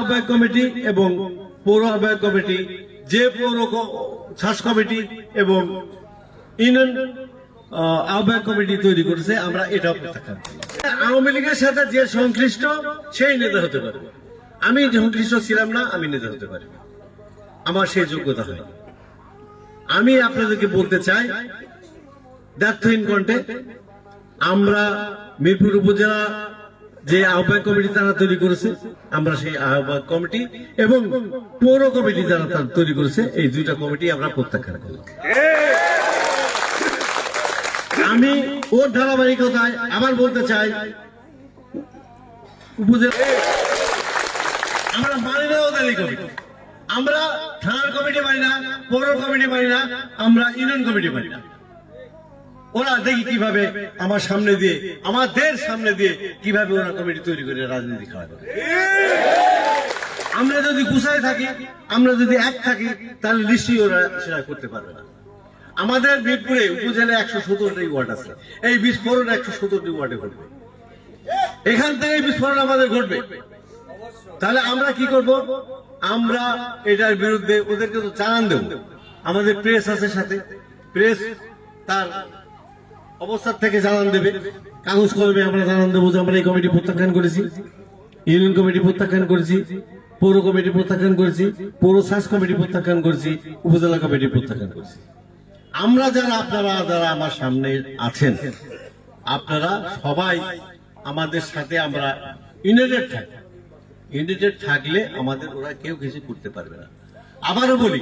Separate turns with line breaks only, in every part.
আহ্বায়ক কমিটি এবং পৌর আহ্বায়ক কমিটি, যে পৌর শ্বাস কমিটি এবং ইউনিয়ন আহ্বায়ক কমিটি তৈরি করেছে, আমরা প্রত্যাখ্যান আওয়ামী লীগের সাথে যে সংশ্লিষ্ট, সেই নেতা হতে পারবে। আমি সংশ্লিষ্ট ছিলাম না, আমি নেতা হতে পারি আমার সেই যোগ্যতা হয় আমি আপনাদেরকে বলতে চাই, দ্ব্যর্থহীন কণ্ঠে, আমরা মিরপুর উপজেলা যে আহ্বায়ক কমিটি তারা তৈরি করেছে, আমরা সেই আহ্বায়ক কমিটি এবং পৌর কমিটি যারা তারা তৈরি করেছে, এই দুইটা কমিটি আমরা প্রত্যাখ্যান করি আমি ওর ধারাবাহিকতায় আবার বলতে চাই আমরা থানার কমিটি মানি না, পৌর কমিটি মানি না, আমরা ইউনিয়ন কমিটি মানি না। ওরা দেখি কীভাবে আমার সামনে দিয়ে, আমাদের সামনে দিয়ে কীভাবে ওরা কমিটি তৈরি করে রাজনীতি করে আমরা যদি গুছায় থাকি, আমরা যদি এক থাকি, তাহলে নিশ্চয়ই ওরা সেটা করতে পারবে না। আমাদের মিরপুরে উপজেলায় একশো সত্তরটি ওয়ার্ড আছে। এই বিস্ফোরণ একশো সত্তরটি ওয়ার্ডে ঘটবে। এখান থেকে বিস্ফোরণ আমাদের ঘটবে। তাহলে আমরা কি করব? আমরা এটার বিরুদ্ধে ওদেরকে তো চালান দেব। আমাদের প্রেস আছে সাথে। প্রেস তার অবস্থার থেকে জানান দেবে। কাগজ কলমে আমরা জানান দেবো যে আমরা এই কমিটি প্রত্যাখ্যান করেছি, ইউনিয়ন কমিটি প্রত্যাখ্যান করেছি, পৌর কমিটি প্রত্যাখ্যান করেছি, পৌর শ্বাস কমিটি প্রত্যাখ্যান করেছি, উপজেলা কমিটি প্রত্যাখ্যান করেছি। আমরা যারা, আপনারা যারা আমার সামনে আছেন, আপনারা সবাই আমাদের সাথে আমরা ইউনাইটেড থাকি। ইউনাইটেড থাকলে আমাদের ওরা কেউ কিছু করতে পারবে না। আবারও বলি,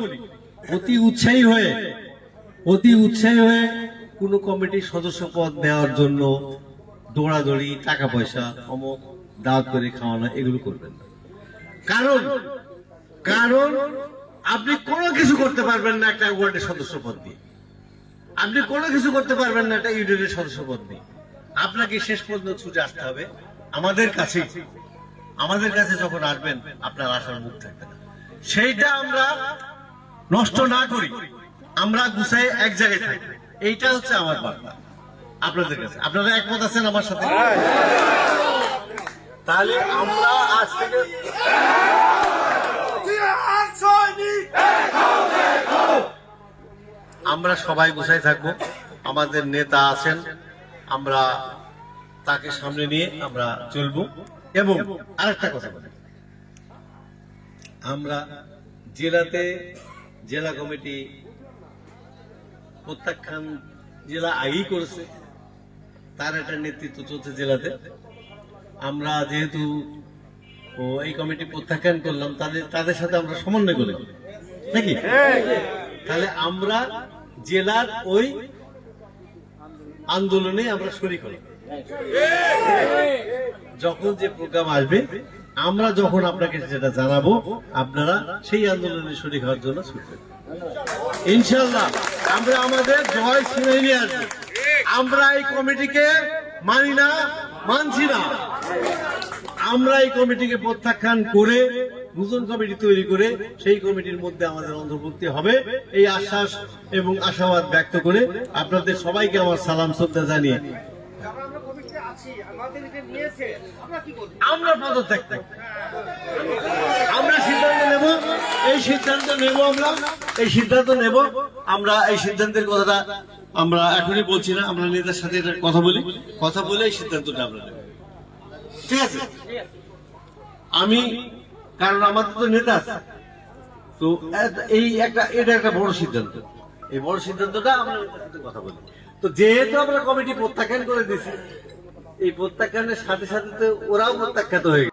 অতি উৎসাহী হয়ে, অতি উৎসাহী হয়ে কোন কমিটির সদস্য পদ নেওয়ার জন্য দৌড়াদৌড়ি টাকা পয়সা অমক, দাওয়াত করে খাওয়ানো, এগুলো করবেন না। কারণ কারণ আপনি কোনো কিছু করতে পারবেন না একটা ওয়ার্ডের সদস্য পদ দিয়ে। আপনি কোনো কিছু করতে পারবেন না একটা ইউনিয়নের সদস্য পদ দিয়ে। আপনাকে শেষ পর্যন্ত ছুটে আসতে হবে। আমাদের কাছে আমাদের কাছে যখন আসবেন, আপনার আশার মুখ থাকবে না। সেইটা আমরা নষ্ট না করি। আমরা গুছাই এক জায়গায় থাকি এইটা হচ্ছে আমার বার্তা আপনাদের কাছে। আপনারা একমত আছেন আমার সাথে? তাহলে আমরা আজ থেকে আমরা সবাই গুছাই থাকব। আমাদের নেতা আছেন। আমরা তাকে সামনে নিয়ে আমরা চলবো। এবং আরেকটা কথা বলি। আমরা জেলাতে জেলা কমিটি প্রত্যাখ্যান জেলা আগেই করেছে। তার একটা নেতৃত্ব চলছে জেলাতে। আমরা যেহেতু এই কমিটি প্রত্যাখ্যান করলাম, তাদের তাদের সাথে আমরা সমন্বয় করে। নাকি? তাহলে আমরা জেলার ওই আন্দোলনে আমরা শরিক হলাম। যখন যে প্রোগ্রাম আসবে আমরা যখন আপনাকে যেটা জানাব, আপনারা সেই আন্দোলনে শরিক হওয়ার জন্য ছুটবেন। ইনশাল্লাহ আমরা আমাদের জয় ছিনিয়ে নিয়ে আসব। আমরা এই কমিটিকে মানি না, মানছি না। আমরা এই কমিটিকে প্রত্যাখ্যান করে, নতুন কমিটি তৈরি করে, সেই কমিটির মধ্যে আমাদের অন্তর্ভুক্তি হবে। এই আশ্বাস এবং আশাবাদ ব্যক্ত করে আপনাদের সবাইকে আমার সালাম, শ্রদ্ধা জানিয়ে
আমরা আমরা কমিটিতে আছি আমাদের এটা নিয়েছে আমরা
পদত্যাগ আমরা সিদ্ধান্ত এই সিদ্ধান্ত আমরা, এই সিদ্ধান্ত আমরা, এই সিদ্ধান্তের কথাটা আমরা এখনই বলছি না, আমরা নেতার সাথে কথা বলি, কথা বলে এই সিদ্ধান্তটা আমরা নেব। ঠিক আছে? আমি, কারণ আমাদের তো নেতা আছে, তো এই একটা, এটা একটা বড় সিদ্ধান্ত। এই বড় সিদ্ধান্তটা আমরা কথা বলি। তো যেহেতু আমরা কমিটি প্রত্যাখ্যান করে দিয়েছি এই প্রত্যাখ্যানের সাথে সাথে তো ওরাও প্রত্যাখ্যাত হয়ে